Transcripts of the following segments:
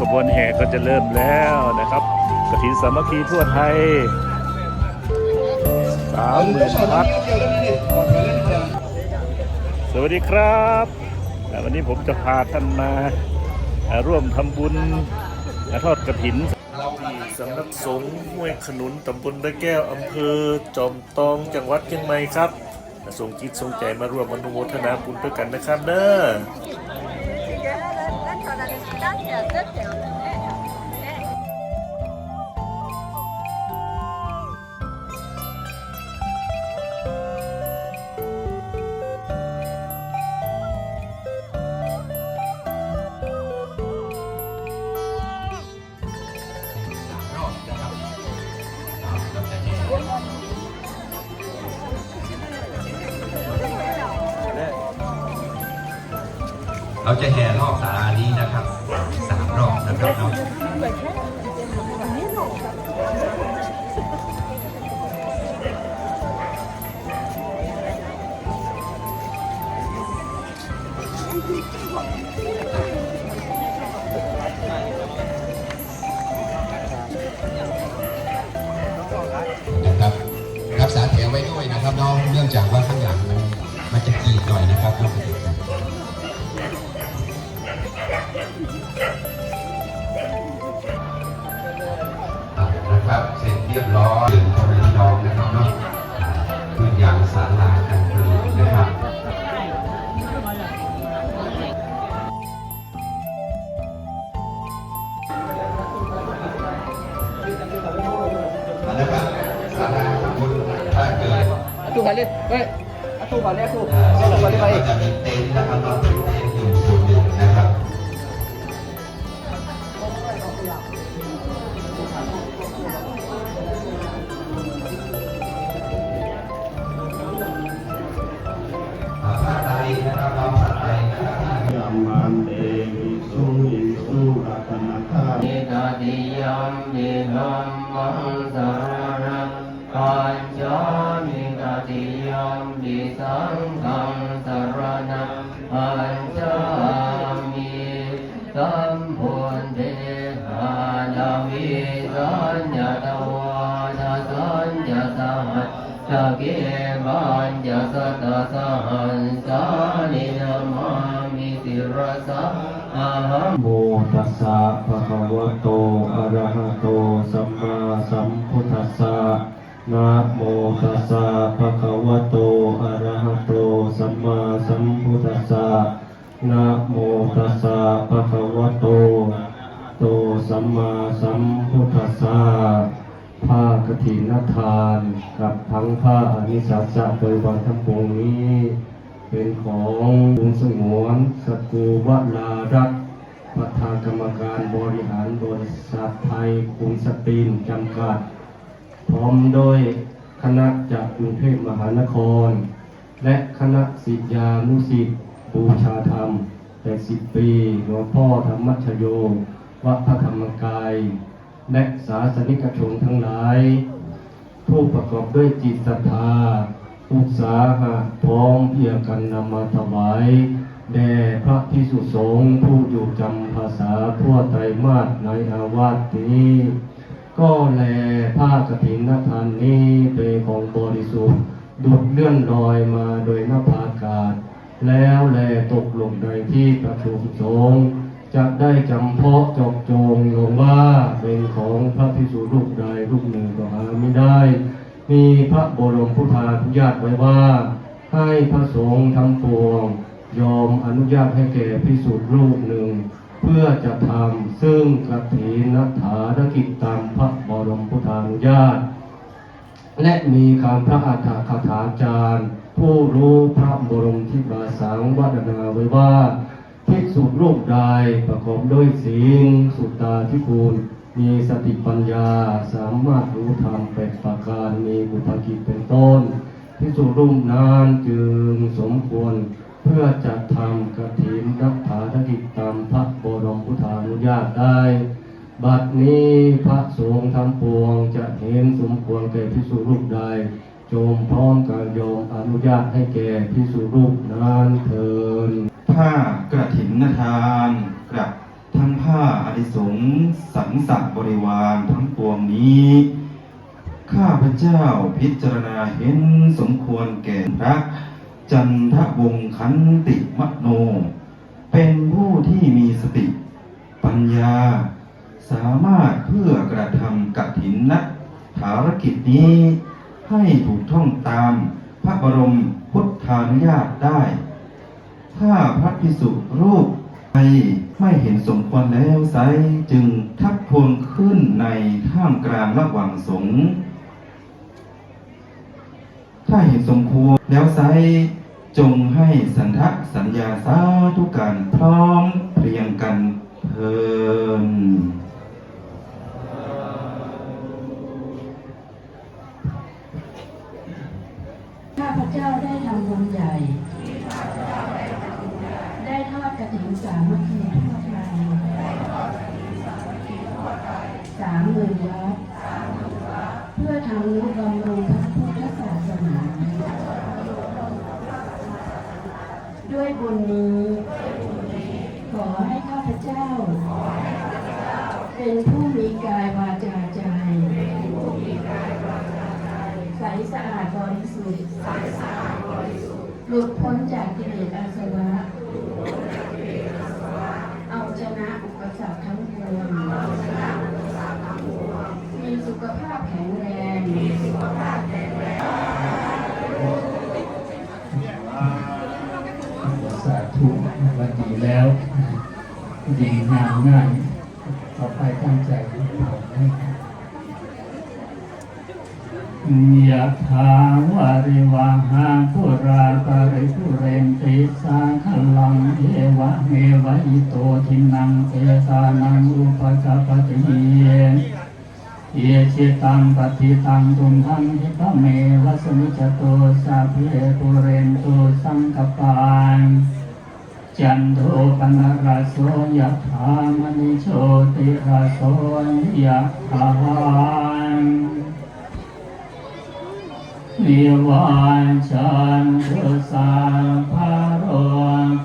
ขบวนแห่ก็จะเริ่มแล้วนะครับกฐินสามัคคีทั่วไทยสามหมื่นพัดสวัสดีครับ วันนี้ผมจะพาท่านมาร่วมทำบุญทอดกฐินที่สำนักสงฆ์ห้วยขนุนตำบลตะแก้วอำเภอ จอมตองจังหวัดเชียงใหม่ครับส่งจิตส่งใจมาร่วมอนุโมทนาบุญด้วยกันนะครับเด้อ เราจะแห่รอบศาลานี้นะครับสามรอบนะครับเนาะนะครับรักษาแถวไว้ด้วยนะครับน้องเนื่องจากว่าข้างหลังมันมันจะกรีดหน่อยนะครับน้องอะ นะครับเสร็จเรียบร้อยถึงคนพี่น้องนะครับเนาะอ่าขึ้นยางสาราการผลิตนะครับอะนะครับสาราทำบุญถ้าเกิด Atu balik. Baik. Atu balik aku. อ่า Saya ซึ่ง nak balik ก็ baik. จะมีเต็นท์นะครับเราเป็นเต็นท์อยู่ส่วน ห โมตัสสะภะคะวะโตอะระหะโตสัมมาสัมพุทธัสสะนะโมตัสสะภะคะวะโตอะระหะโตสัมมาสัมพุทธัสสะนะโมตัสสะภะคะวะโตโตสัมมาสัมพุทธัสสะผ้ากฐินทาน กับทั้งผ้าอนิสสัจจะโดยวันทั้งปวงนี้ เป็นของคุณสงวนสกูวลารักประธานกรรมการบริหารบริษัทไทยคุณสตรีนจำกัด พร้อมโดยคณะจากกรุงเทพมหานคร และคณะศิษยานุศิษย์บูชาธรรม80ปีหลวงพ่อธรรมชโย วัดพระธรรมกาย และศาสนิกชนทั้งหลาย ผู้ประกอบด้วยจิตศรัทธา อุตสาหะพร้อมเพียงกันนำมาถวายแด่พระพิสุสงฆ์ผู้อยู่จำภาษาทั่วไตรมาสในอาวาสนี้ ก็แลผ้ากฐินทานนี้เป็นของบริสุทธิ์ ดุดเลื่อนลอยมาโดยนภาอากาศ แล้วแลตกลงในที่ประชุมสงฆ์จะได้จำเพาะจบจงลงว่าเป็นของพระพิสุรูปใดรูปหนึ่งก็หาไม่ได้ มีพระบรมพุทธานุญาตไว้ว่า ให้พระสงฆ์ทั้งปวง ยอมอนุญาตให้แก่พิสุรูปหนึ่ง เพื่อจะทำซึ่งกฐินฐานกิจตามพระบรมพุทธานุญาต และมีคำพระอัฏฐคาถาจารย์ ผู้รู้พระบรมทิบาสังวัดนาไว้ว่าภิกษุรูปใดประกอบด้วยศีลสุตตาธิคูณ มีสติปัญญาสามารถรู้ธรรมแปดประการมีบุพกิจเป็นต้นภิกษุรูปนั้นจึงสมควรเพื่อจะทำกฐินรักษากิจตามพระบรมพุทธานุญาตได้ บัดนี้พระสงฆ์ทั้งปวงจะเห็นสมควรแก่พิสุรูปใดจงพร้อมการยอมอนุญาตให้แก่พิสุรูปนั้นเถินผ้ากระถินทานกับ ทั้งผ้าอดิสงส์สังสรบริวารทั้งปวงนี้ ข้าพระเจ้าพิจารณาเห็นสมควรแก่พระจันทวงศ์ขันติมโน เป็นผู้ที่มีสติ ปัญญา สามารถเพื่อกระทำกฐินนะภารกิจนี้ให้ถูกท่องตามพระบรมพุทธานุญาตได้ ถ้าพระพิสุรูป ใดไม่เห็นสมควรแล้วไซจึงทักทวงขึ้นในท่ามกลางระหว่างสงฆ์ถ้าเห็นสมควรแล้วไซจงให้สันทะสัญญาสาธุการพร้อมเพรียงกันเทินข้าพเจ้าได้ทำบุญใหญ่ ถิ่นสามัคคีทั่วไทยสามหมื่นวัดเพื่อทำนุบำรุงพระพุทธศาสนา ด้วยบุญนี้ ขอให้ข้าพเจ้า เป็นผู้มีกายวาจาใจ ใสสะอาดบริสุทธิ์หลุดพ้นจากกิเลสอาสวะ เอาชนะอุปสรรคทั้งปวงมีสุ ขภาพแข็งแรงสาธุวันดีแล้ว ดีงามง่ายต่อไปตั้งใจทำให้ยะถาวาริวาหาปุราปาริปุเรนติสาขลังเอวะเมวะอิโตทินังเอตานังอุปกปปติ เยชิตังปฏิตังตุมหังทิพเมวัสมิจโตสัพเพปุเรนตุสังกปานจันโทปนรสโสยะถามณิโชติรสโสยะถานนิวานชันตุสัพพะโรโ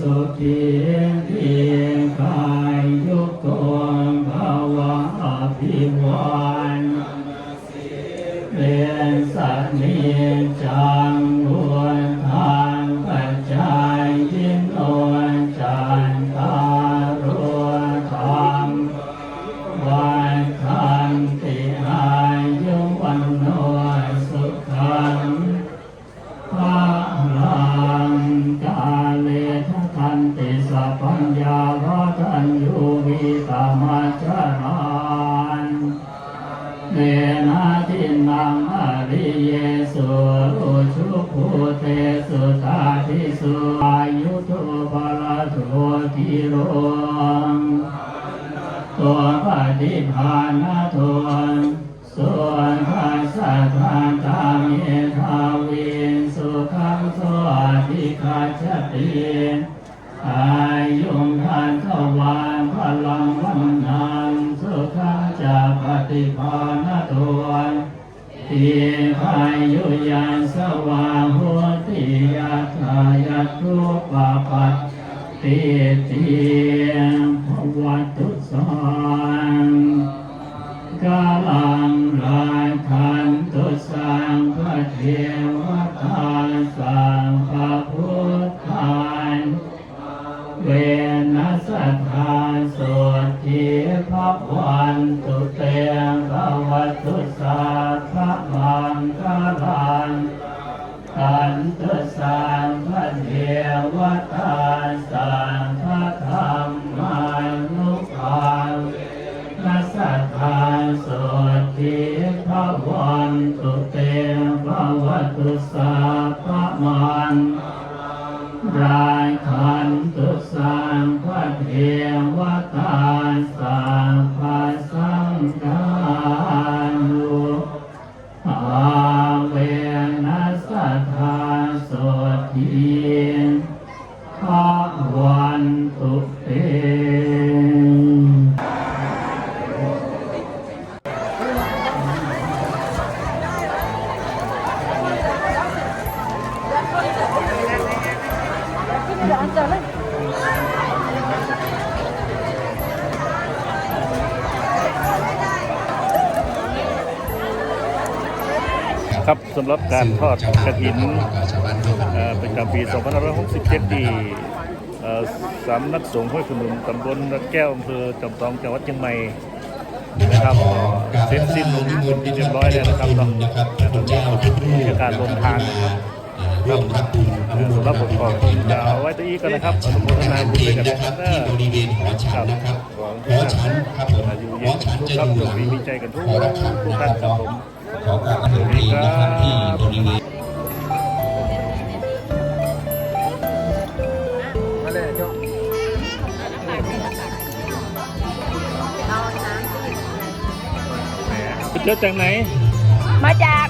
สุขีที สุอายุโทภลโททิโรตัวปฏิภา ติเตียงภวัตุสังกาลังลายคันตุสังพระเทว สันทธรรมานุกังนัสสานสุทิภวันตุเตภวตุสัพมันรายขันตุสังพระเทวตาสัพพสังฆา 이거 앉 아? ครับสำหรับการทอดกระถินเป็ระจำปี2567ที่สำนักสงฆ์ห้วยขนุนตำบลระแก้วอำเภอจำตองจังหวัดเชียงใหม่นะครับเสร็จสิ้นลงเรียบร้อยแล้วนะครับตอนนี้การลงทานนะครับ ร่วมรับบุญอนุโมสำหรับทนาบุญนะจะครับเอาไว้ตัวอีกกันนะครับอนุโมทนาบุญเอด้วยกันนะครับที่บริเวณหอฉันนะครับหอฉันครับผมหอฉันจะอยู่หลังหอระฆังนะครับครับผมเนาะขอการอนุโมทนานะครับที่บริเวณเจอจากไหน มาจาก